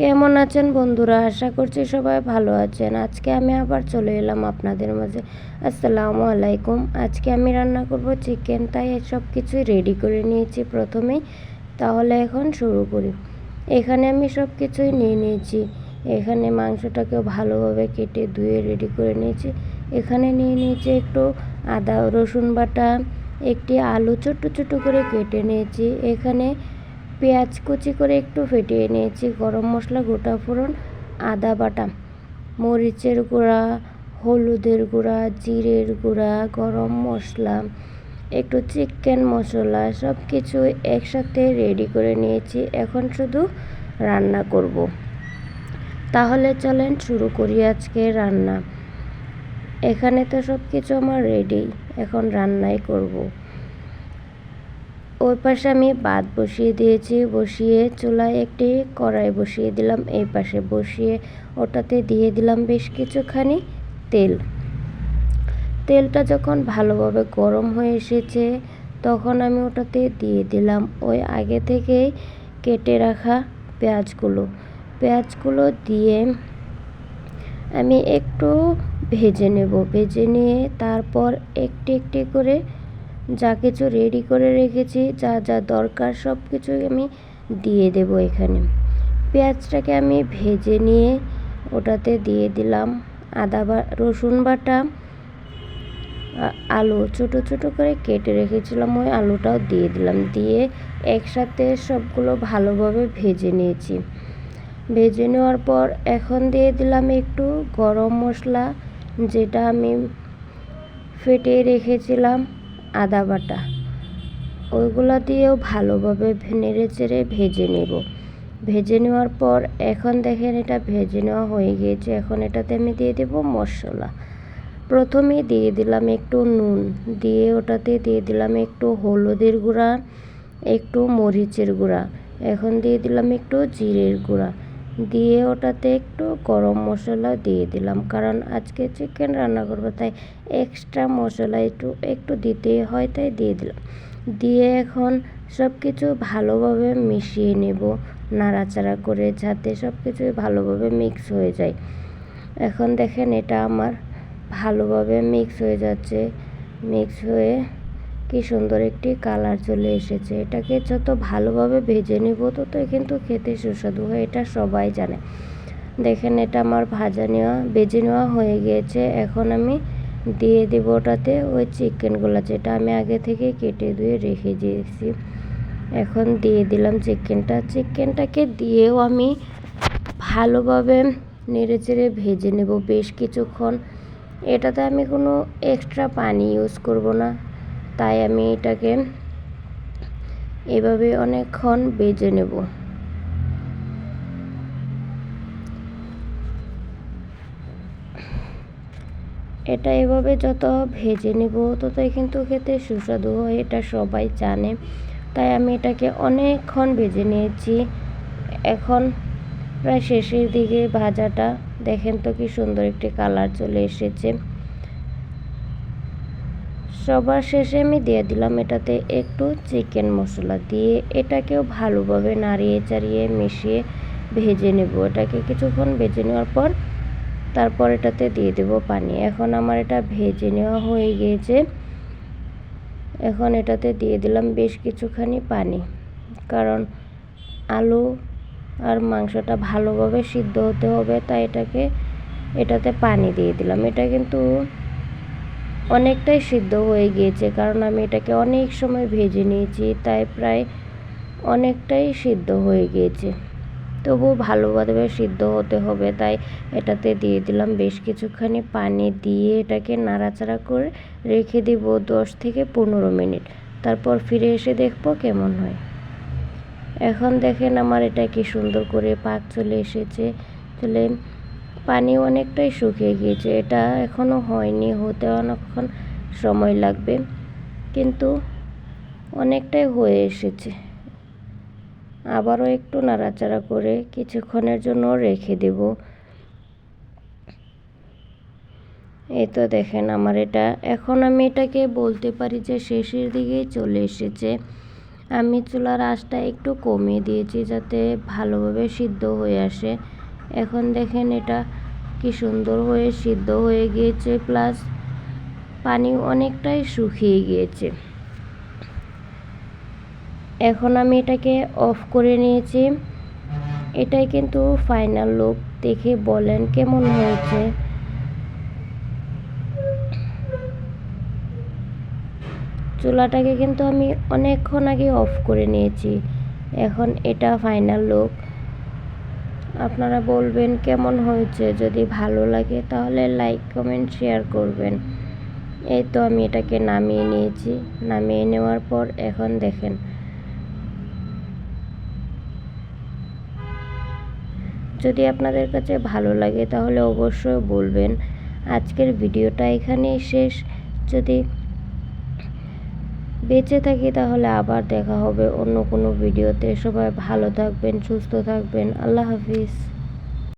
কেমন আছেন বন্ধুরা? আশা করছি সবাই ভালো আছেন। আজকে আমি আবার চলে এলাম আপনাদের মাঝে। আসসালামু আলাইকুম। আজকে আমি রান্না করব চিকেন, তাই সব কিছুই রেডি করে নিয়েছি প্রথমেই। তাহলে এখন শুরু করি। এখানে আমি সব কিছুই নিয়ে নিয়েছি। এখানে মাংসটাকেও ভালোভাবে কেটে ধুয়ে রেডি করে নিয়েছি। এখানে নিয়ে নিয়েছি একটু আদা রসুন বাটা, একটি আলু ছোট্ট ছোট করে কেটে নিয়েছি। এখানে পেঁয়াজ কুচি করে একটু ফেটিয়ে নিয়েছি। গরম মশলা, গোটা ফোড়ন, আদা বাটা, মরিচের গুঁড়া, হলুদের গুঁড়া, জিরের গুঁড়া, গরম মশলা, একটু চিকেন মশলা সব কিছু একসাথে রেডি করে নিয়েছি। এখন শুধু রান্না করব। তাহলে চলেন শুরু করি আজকে রান্না। এখানে তো সব কিছু আমার রেডি এখন রান্নাই করব। ওই পাশে আমি ভাত বসিয়ে দিয়েছি। বসিয়ে চুলায় একটি কড়াই বসিয়ে দিলাম। এই পাশে বসিয়ে ওটাতে দিয়ে দিলাম বেশ কিছুখানি তেল। তেলটা যখন ভালোভাবে গরম হয়ে এসেছে, তখন আমি ওটাতে দিয়ে দিলাম ওই আগে থেকেই কেটে রাখা পেঁয়াজগুলো। পেঁয়াজগুলো দিয়ে আমি একটু ভেজে নেব। ভেজে নিয়ে তারপর একটি একটি করে যা কিছু রেডি করে রেখেছি, যা যা দরকার সব কিছুই আমি দিয়ে দেব এখানে। পেঁয়াজটাকে আমি ভেজে নিয়ে ওটাতে দিয়ে দিলাম আদা বা, রসুন বাটা আলু ছোট ছোট করে কেটে রেখেছিলাম, ওই আলুটাও দিয়ে দিলাম। দিয়ে একসাথে সবগুলো ভালোভাবে ভেজে নিয়েছি। ভেজে নেওয়ার পর এখন দিয়ে দিলাম একটু গরম মশলা, যেটা আমি ফেটে রেখেছিলাম। আদা বাটা। ওইগুলো দিয়েও ভালোভাবে নেড়ে চেড়ে ভেজে নেব। ভেজে নেওয়ার পর এখন দেখেন এটা ভেজে নেওয়া হয়ে গিয়েছে। এখন এটাতে আমি দিয়ে দেব মশলা। প্রথমে দিয়ে দিলাম একটু নুন। দিয়ে ওটাতে দিয়ে দিলাম একটু হলুদের গুঁড়া, একটু মরিচের গুঁড়া। এখন দিয়ে দিলাম একটু জিরের গুঁড়া। দিয়ে ওটাতে একটু গরম মশলা দিয়ে দিলাম। কারণ আজকে চিকেন রান্না করব, তাই এক্সট্রা মশলা একটু একটু দিতেই হয়, তাই দিয়ে দিলাম। দিয়ে এখন সব কিছু ভালোভাবে মিশিয়ে নেব, নাড়াচাড়া করে যাতে সব কিছুই ভালোভাবে মিক্স হয়ে যায়। এখন দেখেন এটা আমার ভালোভাবে মিক্স হয়ে যাচ্ছে মিক্স হয়ে কি সুন্দর একটি কালার চলে এসেছে। এটাকে যত ভালোভাবে ভেজে নেব তত কিন্তু খেতে সুস্বাদু হয়, এটা সবাই জানে। দেখেন, এটা আমার ভাজা নেওয়া বেজে নেওয়া হয়ে গিয়েছে। এখন আমি দিয়ে দেবো ওটাতে ওই চিকেনগুলো, যেটা আমি আগে থেকে কেটে ধুয়ে রেখে দিয়েছি। এখন দিয়ে দিলাম চিকেনটা। চিকেনটাকে দিয়েও আমি ভালোভাবে নেড়ে চেড়ে ভেজে নেব বেশ কিছুক্ষণ। এটাতে আমি কোনো এক্সট্রা পানি ইউজ করব না। তাই আমি এটাকে এভাবে অনেকক্ষণ বেজে নেব। এটা এভাবে যত ভেজে নেব, ততই কিন্তু খেতে সুস্বাদু হয়, এটা সবাই জানে। তাই আমি এটাকে অনেকক্ষণ ভেজে নিয়েছি। এখন প্রায় শেষের দিকে ভাজাটা, দেখেন তো কি সুন্দর একটি কালার চলে এসেছে। সবার শেষে আমি দিয়ে দিলাম এটাতে একটু চিকেন মশলা দিয়ে। এটাকেও ভালোভাবে নাড়িয়ে চাড়িয়ে মিশিয়ে ভেজে নেব। এটাকে কিছুক্ষণ ভেজে নেওয়ার পর তারপর এটাতে দিয়ে দেব পানি। এখন আমার এটা ভেজে নেওয়া হয়ে গিয়েছে। এখন এটাতে দিয়ে দিলাম বেশ কিছুখানি পানি। কারণ আলু আর মাংসটা ভালোভাবে সিদ্ধ হতে হবে, তাই এটাকে, এটাতে পানি দিয়ে দিলাম। এটা কিন্তু অনেকটাই সিদ্ধ হয়ে গিয়েছে, কারণ আমি এটাকে অনেক সময় ভেজে নিয়েছি, তাই প্রায় অনেকটাই সিদ্ধ হয়ে গিয়েছে। তবু ভালোভাবে সিদ্ধ হতে হবে, তাই এটাতে দিয়ে দিলাম বেশ কিছুখানি পানি দিয়ে এটাকে নাড়াচাড়া করে রেখে দিব দশ থেকে পনেরো মিনিট। তারপর ফিরে এসে দেখব কেমন হয়। এখন দেখেন আমার এটা কি সুন্দর করে পাক চলে এসেছে। চলে পানি অনেকটাই শুকিয়ে গিয়েছে। এটা এখনও হয়নি, হতে অনেকক্ষণ সময় লাগবে। কিন্তু অনেকটাই হয়ে এসেছে। আবারও একটু নাড়াচাড়া করে কিছুক্ষণের জন্য রেখে দেব। এই তো দেখেন আমার এটা। এখন আমি এটাকে বলতে পারি যে শেষের দিকেই চলে এসেছে। আমি চুলার আঁচটা একটু কমিয়ে দিয়েছি যাতে ভালোভাবে সিদ্ধ হয়ে আসে। এখন দেখেন এটা কি সুন্দর হয়ে সিদ্ধ হয়ে গিয়েছে, প্লাস পানি অনেকটাই শুকিয়ে গিয়েছে। এখন আমি এটাকে অফ করে নিয়েছি। এটাই কিন্তু ফাইনাল লুক, দেখে বলেন কেমন হয়েছে। চুলাটাকে কিন্তু আমি অনেকক্ষণ আগে অফ করে নিয়েছি। এখন এটা ফাইনাল লুক। আপনারা বলবেন কেমন হয়েছে, যদি ভালো লাগে তাহলে লাইক কমেন্ট শেয়ার করবেন। এই তো আমি এটাকে নামিয়ে নিয়েছি। নামিয়ে নেওয়ার পর এখন দেখেন। যদি আপনাদের কাছে ভালো লাগে তাহলে অবশ্যই বলবেন। আজকের ভিডিওটা এখানেই শেষ। যদি বেঁচে থাকি তাহলে আবার দেখা হবে অন্য কোনো ভিডিওতে। সবাই ভালো থাকবেন, সুস্থ থাকবেন। আল্লাহ হাফিজ।